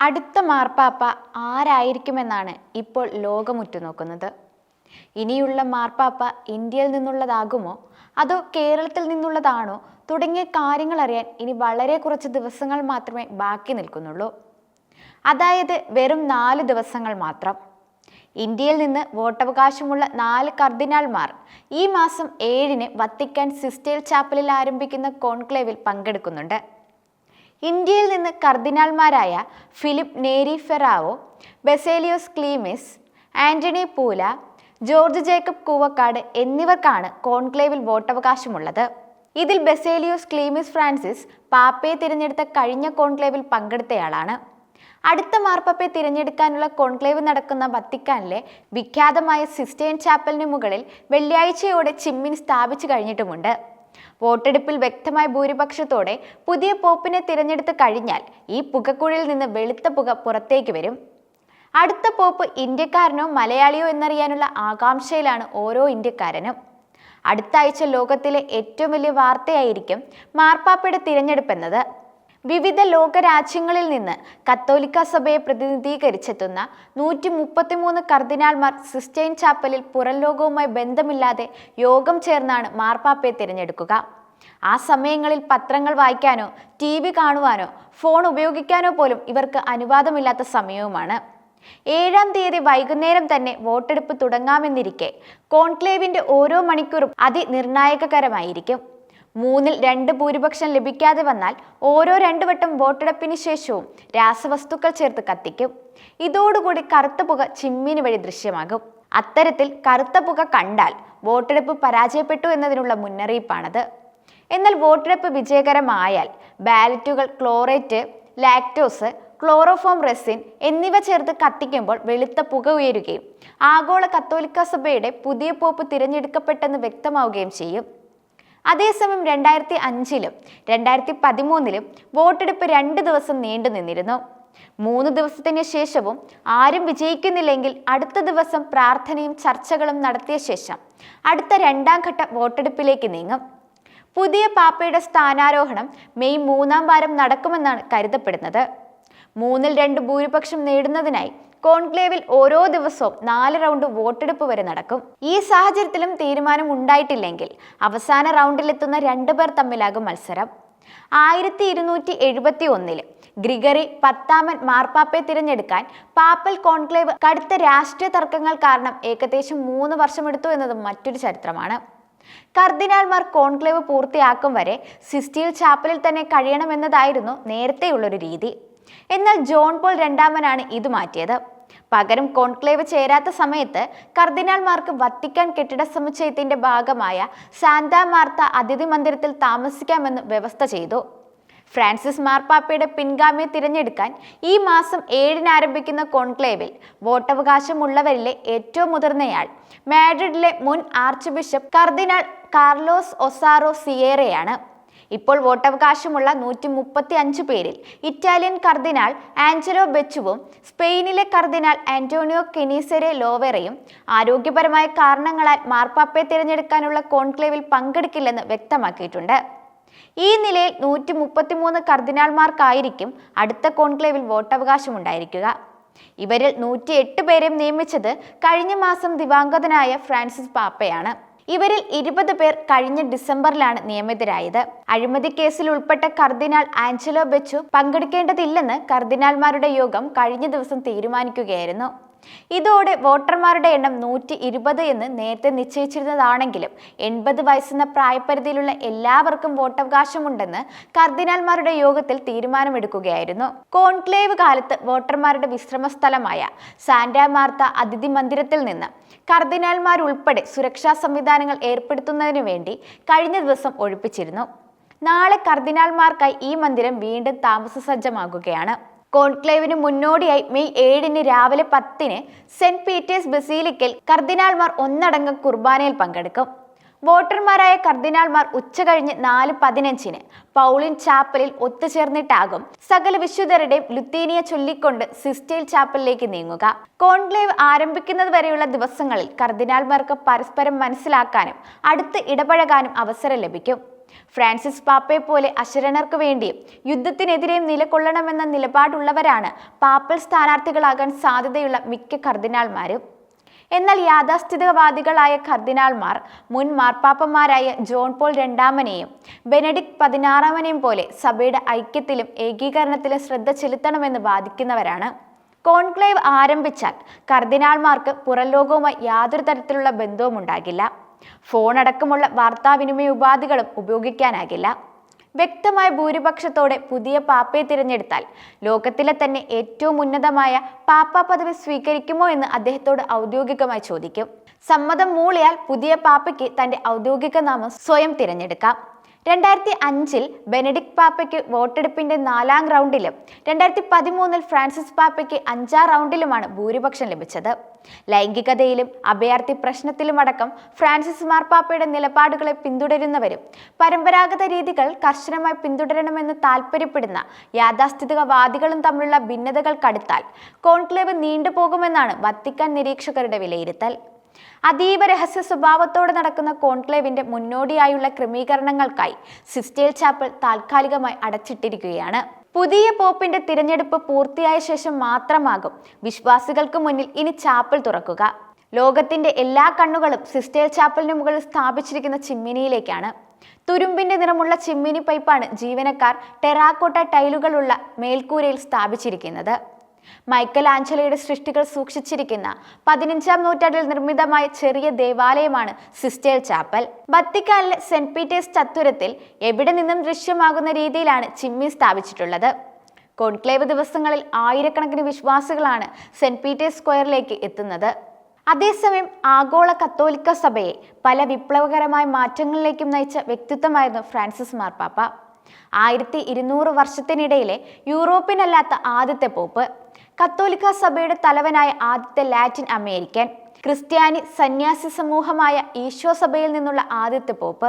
അടുത്ത മാർപ്പാപ്പ ആരായിരിക്കുമെന്നാണ് ഇപ്പോൾ ലോകം ഉറ്റുനോക്കുന്നത്? ഇനിയുള്ള മാർപ്പാപ്പ ഇന്ത്യയിൽ നിന്നുള്ളതാകുമോ? അതോ കേരളത്തിൽ നിന്നുള്ളതാണോ? തുടങ്ങിയ കാര്യങ്ങൾ അറിയാൻ ഇനി വളരെ കുറച്ച് ദിവസങ്ങൾ മാത്രമേ ബാക്കി നിൽക്കുന്നുള്ളൂ. അതായത് വെറും നാല് ദിവസങ്ങൾ മാത്രം. ഇന്ത്യയിൽ നിന്ന് വോട്ടവകാശമുള്ള നാല് കർദിനാൾമാർ ഈ മാസം ഏഴിന് വത്തിക്കാൻ സിസ്റ്റേൽ ചാപ്പലിൽ ആരംഭിക്കുന്ന കോൺക്ലേവിൽ പങ്കെടുക്കുന്നുണ്ട്. ഇന്ത്യയിൽ നിന്ന് കർദിനാൾമാരായ ഫിലിപ്പ് നേരി ഫെറാവോ ബെസേലിയോസ് ക്ലീമിസ് ആന്റണി പൂല ജോർജ് ജേക്കബ് കൂവക്കാട് എന്നിവർക്കാണ് കോൺക്ലേവിൽ വോട്ടവകാശമുള്ളത്. ഇതിൽ ബെസേലിയോസ് ക്ലീമിസ് ഫ്രാൻസിസ് പാപ്പയെ തിരഞ്ഞെടുത്ത കഴിഞ്ഞ കോൺക്ലേവിൽ പങ്കെടുത്തയാളാണ്. അടുത്ത മാർപ്പാപ്പയെ തിരഞ്ഞെടുക്കാനുള്ള കോൺക്ലേവ് നടക്കുന്ന വത്തിക്കാനിലെ വിഖ്യാതമായ സിസ്റ്റേൻ ചാപ്പലിന് മുകളിൽ വെള്ളിയാഴ്ചയോടെ ചിമ്മിൻ സ്ഥാപിച്ചു കഴിഞ്ഞിട്ടുമുണ്ട്. വോട്ടെടുപ്പിൽ വ്യക്തമായ ഭൂരിപക്ഷത്തോടെ പുതിയ പോപ്പിനെ തിരഞ്ഞെടുത്ത് കഴിഞ്ഞാൽ ഈ പുകക്കുഴിയിൽ നിന്ന് വെളുത്ത പുക പുറത്തേക്ക് വരും. അടുത്ത പോപ്പ് ഇന്ത്യക്കാരനോ മലയാളിയോ എന്നറിയാനുള്ള ആകാംക്ഷയിലാണ് ഓരോ ഇന്ത്യക്കാരനും. അടുത്ത ആഴ്ച ലോകത്തിലെ ഏറ്റവും വലിയ വാർത്തയായിരിക്കും മാർപ്പാപ്പയുടെ തിരഞ്ഞെടുപ്പെന്നത്. വിവിധ ലോകരാജ്യങ്ങളിൽ നിന്ന് കത്തോലിക്ക സഭയെ പ്രതിനിധീകരിച്ചെത്തുന്ന നൂറ്റി മുപ്പത്തിമൂന്ന് കർദിനാൾമാർ സിസ്റ്റൈൻ ചാപ്പലിൽ പുറം ലോകവുമായി ബന്ധമില്ലാതെ യോഗം ചേർന്നാണ് മാർപ്പാപ്പയെ തിരഞ്ഞെടുക്കുക. ആ സമയങ്ങളിൽ പത്രങ്ങൾ വായിക്കാനോ ടി വി കാണുവാനോ ഫോൺ ഉപയോഗിക്കാനോ പോലും ഇവർക്ക് അനുവാദമില്ലാത്ത സമയവുമാണ്. ഏഴാം തീയതി വൈകുന്നേരം തന്നെ വോട്ടെടുപ്പ് തുടങ്ങാമെന്നിരിക്കെ കോൺക്ലേവിന്റെ ഓരോ മണിക്കൂറും അതിനിർണായകകരമായിരിക്കും. മൂന്നിൽ രണ്ട് ഭൂരിപക്ഷം ലഭിക്കാതെ വന്നാൽ ഓരോ രണ്ടു വട്ടം വോട്ടെടുപ്പിന് ശേഷവും രാസവസ്തുക്കൾ ചേർത്ത് കത്തിക്കും. ഇതോടുകൂടി കറുത്ത പുക ചിമ്മിന് വഴി ദൃശ്യമാകും. അത്തരത്തിൽ കറുത്ത പുക കണ്ടാൽ വോട്ടെടുപ്പ് പരാജയപ്പെട്ടു എന്നതിനുള്ള മുന്നറിയിപ്പാണത്. എന്നാൽ വോട്ടെടുപ്പ് വിജയകരമായാൽ ബാലറ്റുകൾ ക്ലോറേറ്റ് ലാക്ടോസ് ക്ലോറോഫോം റെസിൻ എന്നിവ ചേർത്ത് കത്തിക്കുമ്പോൾ വെളുത്ത പുക ഉയരുകയും ആഗോള കത്തോലിക്ക സഭയുടെ പുതിയ പോപ്പ് തിരഞ്ഞെടുക്കപ്പെട്ടെന്ന് വ്യക്തമാവുകയും ചെയ്യും. അതേസമയം രണ്ടായിരത്തി അഞ്ചിലും രണ്ടായിരത്തി പതിമൂന്നിലും വോട്ടെടുപ്പ് രണ്ട് ദിവസം നീണ്ടു നിന്നിരുന്നു. മൂന്ന് ദിവസത്തിന് ശേഷവും ആരും വിജയിക്കുന്നില്ലെങ്കിൽ അടുത്ത ദിവസം പ്രാർത്ഥനയും ചർച്ചകളും നടത്തിയ ശേഷം അടുത്ത രണ്ടാം ഘട്ട വോട്ടെടുപ്പിലേക്ക് നീങ്ങും. പുതിയ പാപ്പയുടെ സ്ഥാനാരോഹണം മെയ് മൂന്നാം വാരം നടക്കുമെന്നാണ് കരുതപ്പെടുന്നത്. മൂന്നിൽ രണ്ട് ഭൂരിപക്ഷം നേടുന്നതിനായി കോൺക്ലേവിൽ ഓരോ ദിവസവും നാല് റൗണ്ട് വോട്ടെടുപ്പ് വരെ നടക്കും. ഈ സാഹചര്യത്തിലും തീരുമാനം ഉണ്ടായിട്ടില്ലെങ്കിൽ അവസാന റൗണ്ടിലെത്തുന്ന രണ്ടു പേർ തമ്മിലാകും മത്സരം. ആയിരത്തി ഇരുന്നൂറ്റി എഴുപത്തി ഒന്നിൽ ഗ്രിഗറി പത്താമൻ മാർപ്പാപ്പയെ തിരഞ്ഞെടുക്കാൻ പാപ്പൽ കോൺക്ലേവ് കടുത്ത രാഷ്ട്രീയ തർക്കങ്ങൾ കാരണം ഏകദേശം മൂന്ന് വർഷമെടുത്തു എന്നത് മറ്റൊരു ചരിത്രമാണ്. കർദിനാൾമാർ കോൺക്ലേവ് പൂർത്തിയാക്കും വരെ സിസ്റ്റീൽ ചാപ്പലിൽ തന്നെ കഴിയണമെന്നതായിരുന്നു നേരത്തെയുള്ളൊരു രീതി. എന്നാൽ ജോൺ പോൾ രണ്ടാമനാണ് ഇത് മാറ്റിയത്. പകരം കോൺക്ലേവ് ചേരാത്ത സമയത്ത് കർദിനാൾമാർക്ക് വത്തിക്കാൻ കെട്ടിട സമുച്ചയത്തിന്റെ ഭാഗമായ സാന്താ മാർത്ത അതിഥി മന്ദിരത്തിൽ താമസിക്കാമെന്ന് വ്യവസ്ഥ ചെയ്തു. ഫ്രാൻസിസ് മാർപ്പാപ്പയുടെ പിൻഗാമിയെ തിരഞ്ഞെടുക്കാൻ ഈ മാസം ഏഴിന് ആരംഭിക്കുന്ന കോൺക്ലേവിൽ വോട്ടവകാശമുള്ളവരിലെ ഏറ്റവും മുതിർന്നയാൾ മാഡ്രിഡിലെ മുൻ ആർച്ച് ബിഷപ്പ് കർദിനാൾ കാർലോസ് ഒസാറോ സിയേറയാണ്. ഇപ്പോൾ വോട്ടവകാശമുള്ള നൂറ്റി മുപ്പത്തി അഞ്ച് പേരിൽ ഇറ്റാലിയൻ കർദിനാൾ ആഞ്ചലോ ബെച്ചുവും സ്പെയിനിലെ കർദിനാൾ ആന്റോണിയോ കെനീസെരെ ലോവെറയും ആരോഗ്യപരമായ കാരണങ്ങളാൽ മാർപ്പാപ്പയെ തിരഞ്ഞെടുക്കാനുള്ള കോൺക്ലേവിൽ പങ്കെടുക്കില്ലെന്ന് വ്യക്തമാക്കിയിട്ടുണ്ട്. ഈ നിലയിൽ നൂറ്റി മുപ്പത്തിമൂന്ന് കർദിനാൾമാർക്കായിരിക്കും അടുത്ത കോൺക്ലേവിൽ വോട്ടവകാശമുണ്ടായിരിക്കുക. ഇവരിൽ നൂറ്റി എട്ട് പേരെയും നിയമിച്ചത് കഴിഞ്ഞ മാസം ദിവാംഗതനായ ഫ്രാൻസിസ് പാപ്പയാണ്. ഇവരിൽ ഇരുപത് പേർ കഴിഞ്ഞ ഡിസംബറിലാണ് നിയമിതരായത്. അഴിമതി കേസിൽ ഉൾപ്പെട്ട കർദിനാൾ ആഞ്ചലോ ബെച്ചു പങ്കെടുക്കേണ്ടതില്ലെന്ന് കർദിനാൾമാരുടെ യോഗം കഴിഞ്ഞ ദിവസം തീരുമാനിക്കുകയായിരുന്നു. ഇതോടെ വോട്ടർമാരുടെ എണ്ണം നൂറ്റി ഇരുപത് എന്ന് നേരത്തെ നിശ്ചയിച്ചിരുന്നതാണെങ്കിലും എൺപത് വയസ്സെന്ന പ്രായപരിധിയിലുള്ള എല്ലാവർക്കും വോട്ടവകാശമുണ്ടെന്ന് കർദിനാൾമാരുടെ യോഗത്തിൽ തീരുമാനമെടുക്കുകയായിരുന്നു. കോൺക്ലേവ് കാലത്ത് വോട്ടർമാരുടെ വിശ്രമ സ്ഥലമായ സാന്റാ മാർത്ത അതിഥി മന്ദിരത്തിൽ നിന്ന് കർദിനാൾമാരുൾപ്പെടെ സുരക്ഷാ സംവിധാനങ്ങൾ ഏർപ്പെടുത്തുന്നതിനു വേണ്ടി കഴിഞ്ഞ ദിവസം ഒഴിപ്പിച്ചിരുന്നു. നാളെ കർദിനാൾമാർക്കായി ഈ മന്ദിരം വീണ്ടും താമസസജ്ജമാകുകയാണ്. കോൺക്ലേവിന് മുന്നോടിയായി മെയ് ഏഴിന് രാവിലെ പത്തിന് സെന്റ് പീറ്റേഴ്സ് ബസീലിക്കൽ കർദിനാൾമാർ ഒന്നടങ്കം കുർബാനയിൽ പങ്കെടുക്കും. വോട്ടർമാരായ കർദിനാൾമാർ ഉച്ചകഴിഞ്ഞ് നാല് പതിനഞ്ചിന് പൗളിൻ ചാപ്പലിൽ ഒത്തുചേർന്നിട്ടാകും സകല വിശുദ്ധരുടെയും ലുത്തീനിയ ചൊല്ലിക്കൊണ്ട് സിസ്റ്റേൽ ചാപ്പലിലേക്ക് നീങ്ങുക. കോൺക്ലേവ് ആരംഭിക്കുന്നത് വരെയുള്ള ദിവസങ്ങളിൽ കർദിനാൾമാർക്ക് പരസ്പരം മനസ്സിലാക്കാനും അടുത്ത് ഇടപഴകാനും അവസരം ലഭിക്കും. ഫ്രാൻസിസ് പാപ്പയെ പോലെ അശരണർക്ക് വേണ്ടി യുദ്ധത്തിനെതിരെ നിലകൊള്ളണമെന്ന നിലപാടുള്ളവരാണ് പാപ്പൽ സ്ഥാനാർത്ഥികളാകാൻ സാധ്യതയുള്ള മിക്ക കർദിനാൾമാരും. എന്നാൽ യാഥാസ്ഥിതികവാദികളായ കർദിനാൾമാർ മുൻ മാർപ്പാപ്പന്മാരായ ജോൺ പോൾ രണ്ടാമനെയും ബെനഡിക്ട് പതിനാറാമനെയും പോലെ സഭയുടെ ഐക്യത്തിലും ഏകീകരണത്തിലും ശ്രദ്ധ ചെലുത്തണമെന്ന് വാദിക്കുന്നവരാണ്. കോൺക്ലേവ് ആരംഭിച്ചാൽ കർദിനാൾമാർക്ക് പുറംലോകവുമായി യാതൊരു തരത്തിലുള്ള ബന്ധവും ഉണ്ടാകില്ല ഫോൺ അടക്കമുള്ള വാർത്താവിനിമയ ഉപാധികളും ഉപയോഗിക്കാനാകില്ല. വ്യക്തമായ ഭൂരിപക്ഷത്തോടെ പുതിയ പാപ്പയെ തിരഞ്ഞെടുത്താൽ ലോകത്തിലെ തന്നെ ഏറ്റവും ഉന്നതമായ പാപ്പ പദവി സ്വീകരിക്കുമോ എന്ന് അദ്ദേഹത്തോട് ഔദ്യോഗികമായി ചോദിക്കും. സമ്മതം മൂളിയാൽ പുതിയ പാപ്പയ്ക്ക് തന്റെ ഔദ്യോഗിക നാമം സ്വയം തിരഞ്ഞെടുക്കാം. രണ്ടായിരത്തി അഞ്ചിൽ ബെനഡിക്ട് പാപ്പയ്ക്ക് വോട്ടെടുപ്പിന്റെ നാലാം റൗണ്ടിലും രണ്ടായിരത്തി പതിമൂന്നിൽ ഫ്രാൻസിസ് പാപ്പയ്ക്ക് അഞ്ചാം റൗണ്ടിലുമാണ് ഭൂരിപക്ഷം ലഭിച്ചത്. ലൈംഗികതയിലും അഭയാർത്ഥി പ്രശ്നത്തിലുമടക്കം ഫ്രാൻസിസ് മാർപ്പാപ്പയുടെ നിലപാടുകളെ പിന്തുടരുന്നവരും പരമ്പരാഗത രീതികൾ കർശനമായി പിന്തുടരണമെന്ന് താൽപ്പര്യപ്പെടുന്ന യാഥാസ്ഥിതികവാദികളും തമ്മിലുള്ള ഭിന്നതകൾ കടുത്താൽ കോൺക്ലേവ് നീണ്ടുപോകുമെന്നാണ് വത്തിക്കാൻ നിരീക്ഷകരുടെ വിലയിരുത്തൽ. അതീവ രഹസ്യ സ്വഭാവത്തോടെ നടക്കുന്ന കോൺക്ലേവിന്റെ മുന്നോടിയായുള്ള ക്രമീകരണങ്ങൾക്കായി സിസ്റ്റേൽ ചാപ്പൽ താൽക്കാലികമായി അടച്ചിട്ടിരിക്കുകയാണ്. പുതിയ പോപ്പിന്റെ തിരഞ്ഞെടുപ്പ് പൂർത്തിയായ ശേഷം മാത്രമാകും വിശ്വാസികൾക്ക് മുന്നിൽ ഇനി ചാപ്പൽ തുറക്കുക. ലോകത്തിന്റെ എല്ലാ കണ്ണുകളും സിസ്റ്റേൽ ചാപ്പലിന് മുകളിൽ സ്ഥാപിച്ചിരിക്കുന്ന ചിമ്മിനിയിലേക്കാണ്. തുരുമ്പിന്റെ നിറമുള്ള ചിമ്മിനി പൈപ്പാണ് ജീവനക്കാർ ടെറാക്കോട്ട ടൈലുകളുള്ള മേൽക്കൂരയിൽ സ്ഥാപിച്ചിരിക്കുന്നത്. മൈക്കൽ ആഞ്ചലയുടെ സൃഷ്ടികൾ സൂക്ഷിച്ചിരിക്കുന്ന പതിനഞ്ചാം നൂറ്റാണ്ടിൽ നിർമ്മിതമായ ചെറിയ ദേവാലയമാണ് സിസ്റ്റേൽ ചാപ്പൽ. വത്തിക്കാനിലെ സെന്റ് പീറ്റേഴ്സ് ചത്തുരത്തിൽ എവിടെ നിന്നും ദൃശ്യമാകുന്ന രീതിയിലാണ് ചിമ്മി സ്ഥാപിച്ചിട്ടുള്ളത്. കോൺക്ലേവ് ദിവസങ്ങളിൽ ആയിരക്കണക്കിന് വിശ്വാസികളാണ് സെന്റ് പീറ്റേഴ്സ് സ്ക്വയറിലേക്ക് എത്തുന്നത്. അതേസമയം ആഗോള കത്തോലിക്ക സഭയെ പല വിപ്ലവകരമായ മാറ്റങ്ങളിലേക്കും നയിച്ച വ്യക്തിത്വമായിരുന്നു ഫ്രാൻസിസ് മാർപ്പാപ്പ ആയിരത്തി ഇരുന്നൂറ് വർഷത്തിനിടയിലെ യൂറോപ്യനല്ലാത്ത ആദ്യത്തെ പോപ്പ്. കത്തോലിക്ക സഭയുടെ തലവനായ ആദ്യത്തെ ലാറ്റിൻ അമേരിക്കൻ ക്രിസ്ത്യാനി സന്യാസി സമൂഹമായ ഈശോ സഭയിൽ നിന്നുള്ള ആദ്യത്തെ പോപ്പ്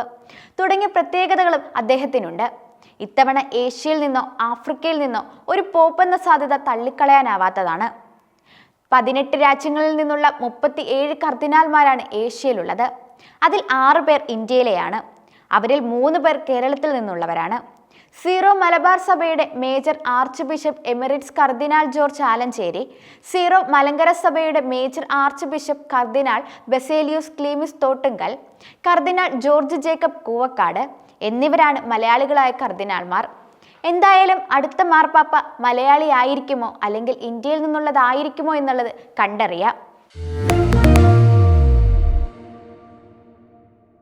തുടങ്ങിയ പ്രത്യേകതകളും അദ്ദേഹത്തിനുണ്ട്. ഇത്തവണ ഏഷ്യയിൽ നിന്നോ ആഫ്രിക്കയിൽ നിന്നോ ഒരു പോപ്പ് എന്ന സാധ്യത തള്ളിക്കളയാനാവാത്തതാണ്. പതിനെട്ട് രാജ്യങ്ങളിൽ നിന്നുള്ള മുപ്പത്തി ഏഴ് കർദിനാൽമാരാണ് ഏഷ്യയിലുള്ളത്. അതിൽ ആറ് പേർ ഇന്ത്യയിലെയാണ്. അവരിൽ മൂന്ന് പേർ കേരളത്തിൽ നിന്നുള്ളവരാണ്. സീറോ മലബാർ സഭയുടെ major archbishop emeritus cardinal George Alencherry Syro Malankara സഭയുടെ major archbishop cardinal Baselios Cleemis Thottunkal cardinal George Jacob Koovakad എന്നിവരാണ് മലയാളികളായ കർദിനാൾമാർ. എന്തായാലും അടുത്ത മാർപ്പാപ്പ മലയാളിയായിരിക്കുമോ അല്ലെങ്കിൽ ഇന്ത്യയിൽ നിന്നുള്ളതായിരിക്കുമോ എന്നുള്ളത് കണ്ടറിയാം.